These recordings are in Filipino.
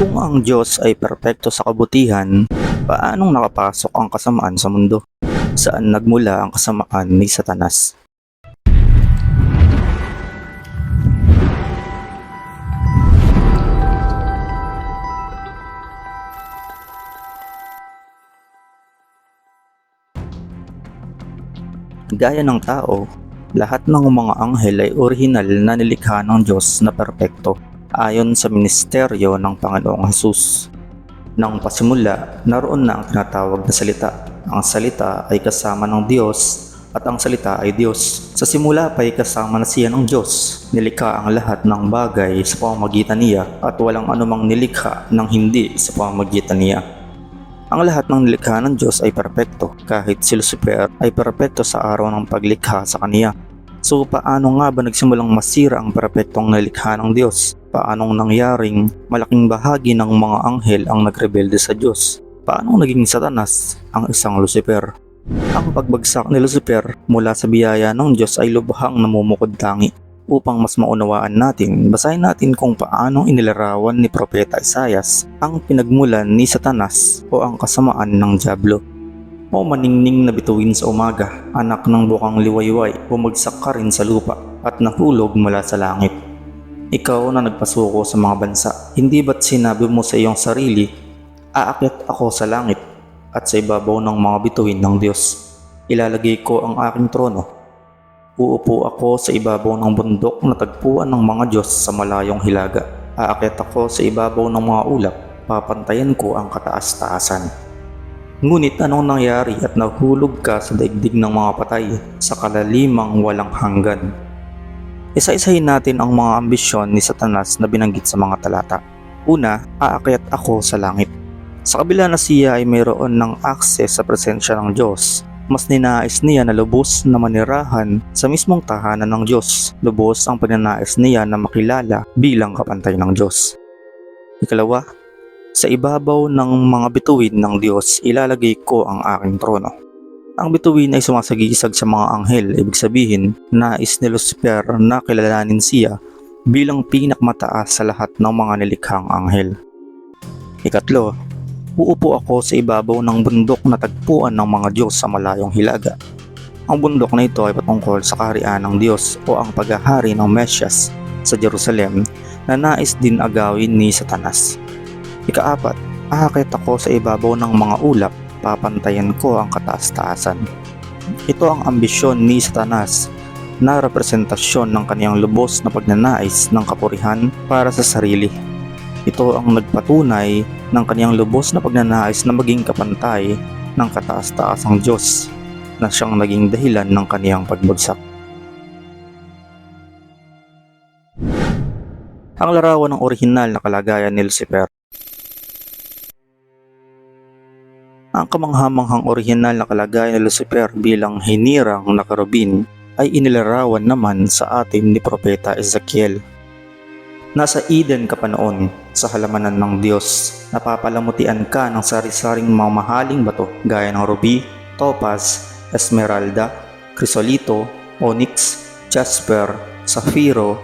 Kung ang Diyos ay perpekto sa kabutihan, paanong nakapasok ang kasamaan sa mundo? Saan nagmula ang kasamaan ni Satanas? Gaya ng tao, lahat ng mga anghel ay orihinal na nilikha ng Diyos na perpekto ayon sa ministeryo ng Panginoong Hesus. Nang pasimula, naroon na ang tinatawag na salita. Ang salita ay kasama ng Diyos at ang salita ay Diyos. Sa simula pa ay kasama na siya ng Diyos. Nilikha ang lahat ng bagay sa pamamagitan niya at walang anumang nilikha ng hindi sa pamamagitan niya. Ang lahat ng nilikha ng Diyos ay perpekto, kahit si Lucifer ay perpekto sa araw ng paglikha sa kaniya. So paano nga ba nagsimulang masira ang perpektong nilikha ng Diyos? Paanong nangyaring malaking bahagi ng mga anghel ang nagrebelde sa Diyos? Paano naging satanas ang isang Lucifer? Ang pagbagsak ni Lucifer mula sa biyaya ng Diyos ay lubhang namumukod tangi. Upang mas maunawaan natin, basahin natin kung paano inilarawan ni Propeta Isayas ang pinagmulan ni Satanas o ang kasamaan ng Diablo. O maningning na bituin sa umaga, anak ng bukang liwayway, bumagsak ka rin sa lupa at nahulog mula sa langit. Ikaw na nagpasuko sa mga bansa, hindi ba't sinabi mo sa iyong sarili, aakyat ako sa langit at sa ibabaw ng mga bituin ng Diyos. Ilalagay ko ang aking trono. Uupo ako sa ibabaw ng bundok na tagpuan ng mga Diyos sa malayong hilaga. Aakyat ako sa ibabaw ng mga ulap, papantayan ko ang kataas-taasan. Ngunit anong nangyari at nahulog ka sa daigdig ng mga patay sa kalalimang walang hanggan? Isa-isahin natin ang mga ambisyon ni Satanas na binanggit sa mga talata. Una, aakyat ako sa langit. Sa kabila na siya ay mayroon ng access sa presensya ng Diyos, mas ninais niya na lubos na manirahan sa mismong tahanan ng Diyos. Lubos ang pagnanais niya na makilala bilang kapantay ng Diyos. Ikalawa, sa ibabaw ng mga bituin ng Diyos ilalagay ko ang aking trono. Ang bituin ay sumasagisag sa mga anghel, ibig sabihin, nais ni Lucifer na kilalanin siya bilang pinakmataas sa lahat ng mga nilikhang anghel. Ikatlo, uupo ako sa ibabaw ng bundok na tagpuan ng mga Diyos sa malayong hilaga. Ang bundok na ito ay patungkol sa kaharian ng Diyos o ang paghahari ng Mesyas sa Jerusalem na nais din agawin ni Satanas. Ikaapat, aakit ako sa ibabaw ng mga ulap, papantayan ko ang kataas-taasan. Ito ang ambisyon ni Satanas na representasyon ng kaniyang lubos na pagnanais ng kapurihan para sa sarili. Ito ang nagpatunay ng kaniyang lubos na pagnanais na maging kapantay ng kataas-taasang Diyos na siyang naging dahilan ng kaniyang pagbagsak. Ang larawan ng orihinal na kalagayan ni Lucifer Ang kamanghamanghang orihinal na kalagayan ni Lucifer bilang hinirang na karubin ay inilarawan naman sa atin ni Propeta Ezekiel. Nasa Eden ka pa noon sa halamanan ng Diyos. Napapalamutian ka ng sari-saring mamahaling bato gaya ng ruby, topaz, esmeralda, krisolito, onyx, jasper, safiro,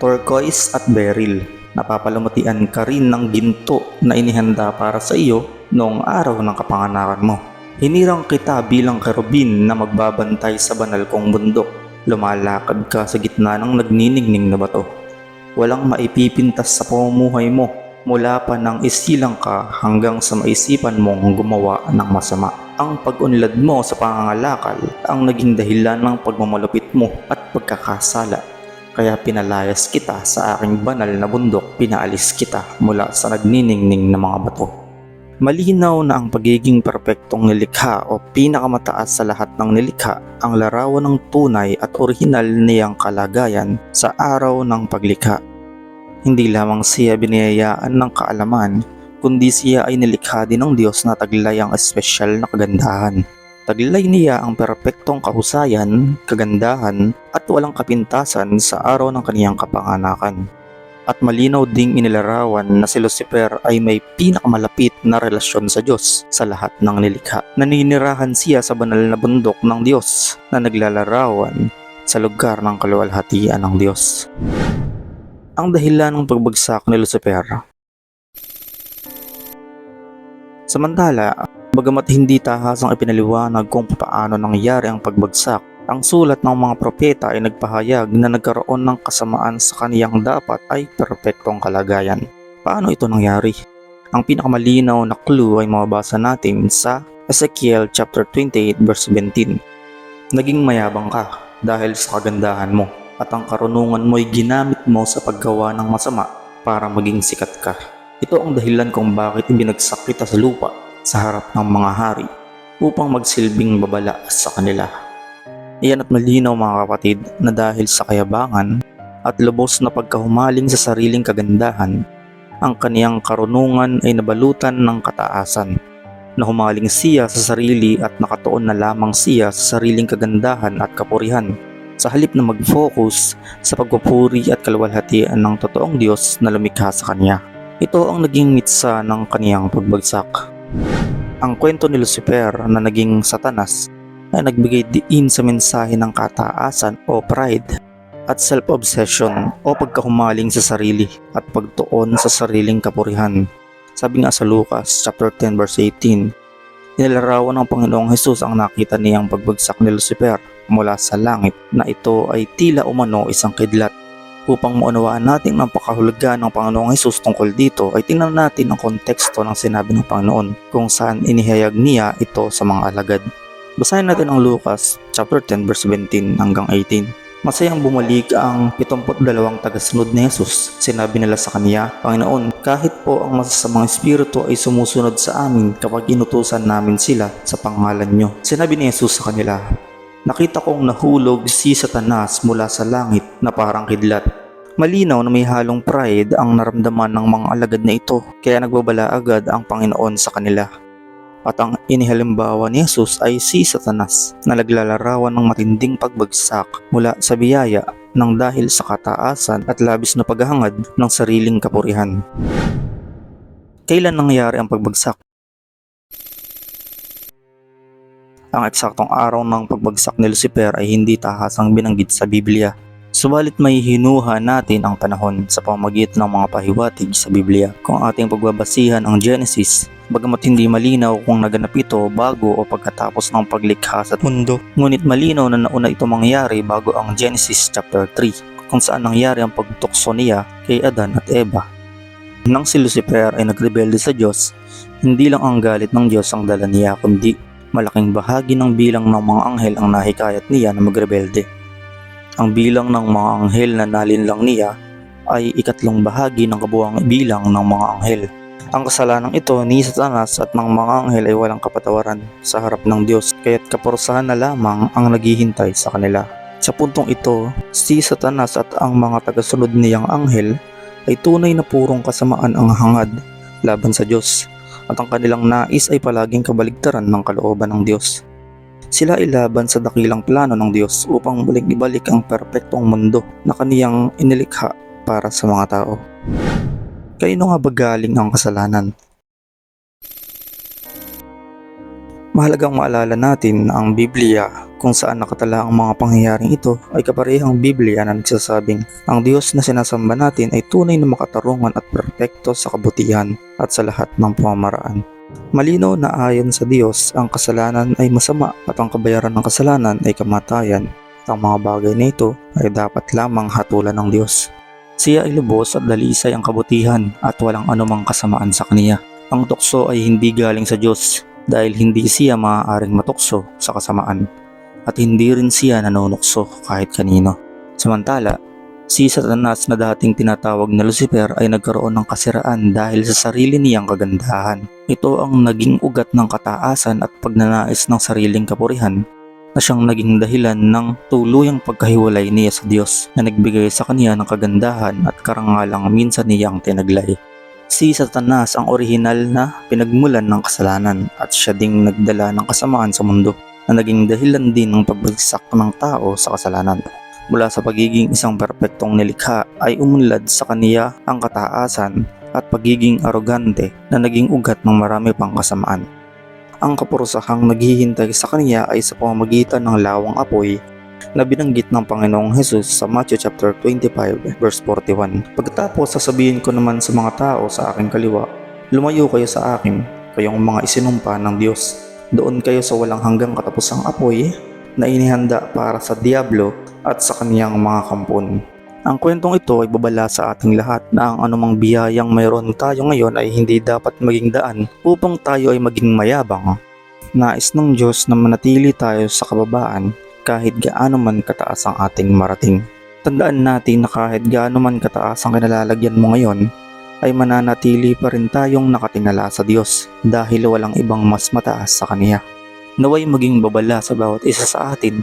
turquoise at beryl. Napapalamutian ka rin ng ginto na inihanda para sa iyo noong araw ng kapanganakan mo. Hinirang kita bilang kerubin na magbabantay sa banal kong bundok. Lumalakad ka sa gitna ng nagniningning na bato. Walang maipipintas sa pamumuhay mo mula pa nang isilang ka hanggang sa maisipan mong gumawa ng masama. Ang pag-unlad mo sa pangangalakal ang naging dahilan ng pagmamalupit mo at pagkakasala. Kaya pinalayas kita sa aking banal na bundok, pinaalis kita mula sa nagniningning na mga bato. Malinaw na ang pagiging perpektong nilikha o pinakamataas sa lahat ng nilikha ang larawan ng tunay at orihinal niyang kalagayan sa araw ng paglikha. Hindi lamang siya biniyayaan ng kaalaman, kundi siya ay nilikha din ng Diyos na taglay ang espesyal na kagandahan. Taglay niya ang perpektong kahusayan, kagandahan at walang kapintasan sa araw ng kaniyang kapanganakan at malinaw ding inilarawan na si Lucifer ay may pinakamalapit na relasyon sa Diyos sa lahat ng nilikha. Naninirahan siya sa banal na bundok ng Diyos na naglalarawan sa lugar ng kaluwalhatian ng Diyos. Ang dahilan ng pagbagsak ni Lucifer Samantala, bagamat hindi tahasang ipinaliwanag kung paano nangyari ang pagbagsak, ang sulat ng mga propeta ay nagpahayag na nagkaroon ng kasamaan sa kaniyang dapat ay perpektong kalagayan. Paano ito nangyari? Ang pinakamalinaw na clue ay mababasa natin sa Ezekiel chapter 28 verse 17. Naging mayabang ka dahil sa kagandahan mo at ang karunungan mo ay ginamit mo sa paggawa ng masama para maging sikat ka. Ito ang dahilan kung bakit ibinagsak kita sa lupa sa harap ng mga hari upang magsilbing babala sa kanila. Iyan at malinaw mga kapatid na dahil sa kayabangan at lubos na pagkahumaling sa sariling kagandahan, ang kaniyang karunungan ay nabalutan ng kataasan na humaling siya sa sarili at nakatuon na lamang siya sa sariling kagandahan at kapurihan sa halip na mag-focus sa pagpupuri at kalwalhatian ng totoong Diyos na lumikha sa kanya. Ito ang naging mitsa ng kaniyang pagbagsak. Ang kwento ni Lucifer na naging satanas ay nagbigay diin sa mensahe ng kataasan o pride at self-obsession o pagkahumaling sa sarili at pagtuon sa sariling kapurihan. Sabi nga sa Lucas chapter 10 verse 18, Inilarawan ng Panginoong Hesus ang nakita niyang pagbagsak ni Lucifer mula sa langit na ito ay tila umano isang kidlat. Upang maunawaan natin ang pakahulugan ng Panginoong Hesus tungkol dito ay tingnan natin ang konteksto ng sinabi ng Panginoon kung saan inihayag niya ito sa mga alagad. Basahin natin ang Lucas chapter 10 verse 17 hanggang 18. Masayang bumalik ang 72 tagasunod ni Jesus. Sinabi nila sa kanya, Panginoon, kahit po ang masasamang espiritu ay sumusunod sa amin kapag inutusan namin sila sa pangalan nyo. Sinabi ni Jesus sa kanila, Nakita kong nahulog si Satanas mula sa langit na parang kidlat. Malinaw na may halong pride ang naramdaman ng mga alagad na ito kaya nagbabala agad ang Panginoon sa kanila. At ang inihalimbawa ni Jesus ay si Satanas na naglalarawan ng matinding pagbagsak mula sa biyaya ng dahil sa kataasan at labis na paghahangad ng sariling kapurihan. Kailan nangyari ang pagbagsak? Ang eksaktong araw ng pagbagsak ni Lucifer ay hindi tahasang binanggit sa Biblia. Subalit may hinuha natin ang panahon sa pamamagitan ng mga pahiwatig sa Biblia. Kung ating pagbabasihan ang Genesis, bagamat hindi malinaw kung naganap ito bago o pagkatapos ng paglikha sa mundo. Ngunit malinaw na nauna ito mangyari bago ang Genesis chapter 3 kung saan nangyari ang pagtukso niya kay Adan at Eva. Nang si Lucifer ay nagrebelde sa Diyos, hindi lang ang galit ng Diyos ang dala niya kundi malaking bahagi ng bilang ng mga anghel ang nahikayat niya na magrebelde. Ang bilang ng mga anghel na nalinlang niya ay ikatlong bahagi ng kabuang bilang ng mga anghel. Ang kasalanan ito ni Satanas at ng mga anghel ay walang kapatawaran sa harap ng Diyos kaya't kaparusahan na lamang ang naghihintay sa kanila. Sa puntong ito, si Satanas at ang mga tagasunod niyang anghel ay tunay na purong kasamaan ang hangad laban sa Diyos at ang kanilang nais ay palaging kabaligtaran ng kalooban ng Diyos. Sila ay laban sa dakilang plano ng Diyos upang muling ibalik ang perpektong mundo na kaniyang inilikha para sa mga tao. Kaino nga ba galing ang kasalanan? Mahalagang maalala natin na ang Biblia kung saan nakatala ang mga pangyayaring ito ay kaparehang Biblia na nagsasabing ang Diyos na sinasamba natin ay tunay na makatarungan at perpekto sa kabutihan at sa lahat ng pamamaraan. Malinaw na ayon sa Diyos ang kasalanan ay masama at ang kabayaran ng kasalanan ay kamatayan. Ang mga bagay na ito ay dapat lamang hatulan ng Diyos. Siya ay lubos at dalisay ang kabutihan at walang anumang kasamaan sa kaniya. Ang tukso ay hindi galing sa Diyos dahil hindi siya maaaring matukso sa kasamaan at hindi rin siya nanunukso kahit kanino. Samantala, si Satanas na dating tinatawag na Lucifer ay nagkaroon ng kasiraan dahil sa sarili niyang kagandahan. Ito ang naging ugat ng kataasan at pagnanais ng sariling kapurihan na siyang naging dahilan ng tuluyang pagkahiwalay niya sa Diyos na nagbigay sa kanya ng kagandahan at karangalang minsan niyang tinaglay. Si Satanas ang orihinal na pinagmulan ng kasalanan at siya ding nagdala ng kasamaan sa mundo na naging dahilan din ng pagbagsak ng tao sa kasalanan. Mula sa pagiging isang perpektong nilikha ay umunlad sa kaniya ang kataasan at pagiging arogante na naging ugat ng marami pang kasamaan. Ang kapurusahang naghihintay sa kaniya ay sa pamamagitan ng lawang apoy na binanggit ng Panginoong Hesus sa Matthew chapter 25 verse 41. Pagkatapos sasabihin ko naman sa mga tao sa aking kaliwa, lumayo kayo sa akin kayong mga isinumpa ng Diyos. Doon kayo sa walang hanggang katapusang apoy na inihanda para sa Diablo at sa kaniyang mga kampon. Ang kwentong ito ay babala sa ating lahat na ang anumang biyayang mayroon tayo ngayon ay hindi dapat maging daan upang tayo ay maging mayabang. Nais ng Diyos na manatili tayo sa kababaan kahit gaano man kataas ang ating marating. Tandaan natin na kahit gaano man kataas ang kinalalagyan mo ngayon, ay mananatili pa rin tayong nakatingala sa Diyos dahil walang ibang mas mataas sa Kaniya. Naway maging babala sa bawat isa sa atin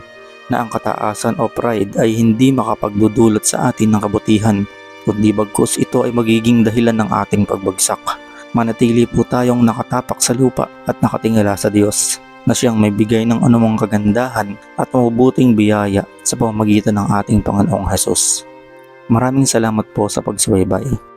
na ang kataasan o pride ay hindi makapagdudulot sa atin ng kabutihan, kundi bagkus ito ay magiging dahilan ng ating pagbagsak. Manatili po tayong nakatapak sa lupa at nakatingala sa Diyos na siyang may bigay ng anumang kagandahan at mabubuting biyaya sa pamamagitan ng ating Panginoong Hesus. Maraming salamat po sa pagsubaybay.